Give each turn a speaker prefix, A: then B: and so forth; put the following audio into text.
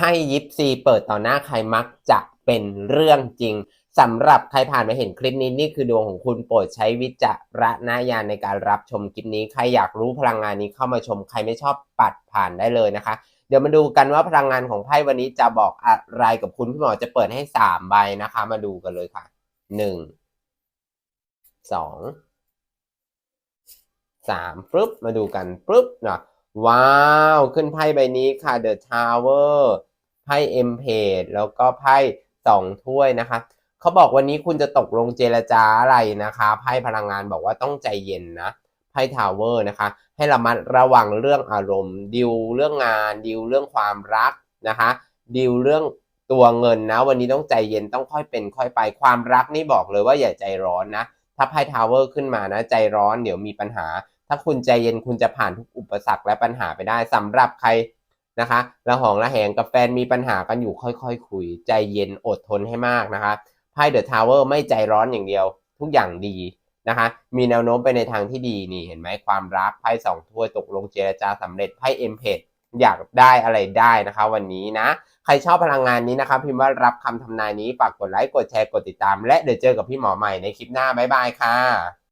A: พ่ยิปซีเปิดต่อหน้าใครมักจะเป็นเรื่องจริงสำหรับใครผ่านมาเห็นคลิปนี้นี่คือดวงของคุณโปรดใช้วิจารณญาณในการรับชมคลิปนี้ใครอยากรู้พลังงานนี้เข้ามาชมใครไม่ชอบปัดผ่านได้เลยนะคะ เดี๋ยวมาดูกันว่าพลังงานของไพ่วันนี้จะบอกอะไรกับคุณพี่หมอจะเปิดให้สามใบนะคะ มาดูกันเลยค่ะหนึ่งสองสามปึ๊บมาดูกันปึ๊บนะว้าว ขึ้นไพ่ใบนี้ค่ะ The Tower ไพ่ M Page แล้วก็ไพ่สองถ้วยนะคะเขาบอกวันนี้คุณจะตกลงเจรจาอะไรนะคะไพ่พลังงานบอกว่าต้องใจเย็นนะไพ่ทาวเวอร์นะคะ ให้ระมัดระวังเรื่องอารมณ์ ดิวเรื่องงานดิวเรื่องความรักนะคะ ดิวเรื่องตัวเงินนะ วันนี้ต้องใจเย็นต้องค่อยเป็นค่อยไปความรักนี่บอกเลยว่าอย่าใจร้อนนะถ้าไพ่ทาวเวอร์ขึ้นมานะ ใจร้อนเดี๋ยวมีปัญหา ถ้าคุณใจเย็นคุณจะผ่านทุกอุปสรรคและปัญหาไปได้สำหรับใคร นะคะระหองระแหงกับแฟนมีปัญหากันอยู่ค่อยๆคคุย ใจเย็นอดทนให้มากนะคะไพ่เดอะทาวเวอร์ไม่ใจร้อนอย่างเดียว ทุกอย่างดีนะคะ มีแนวโน้มไปในทางที่ดีนี่เห็นไหมความรักไพ่สองถ้วยตกลงเจรจาสำเร็จไพ่เอ็มเพดอยากได้อะไรได้นะคะวันนี้นะ ใครชอบพลังงานนี้นะคะพิมพ์ว่ารับคำทำนายนี้ฝากกดไลค์กดแชร์กดติดตาม และเดี๋ยวเจอกับพี่หมอใหม่ในคลิปหน้าบ๊ายบายค่ะ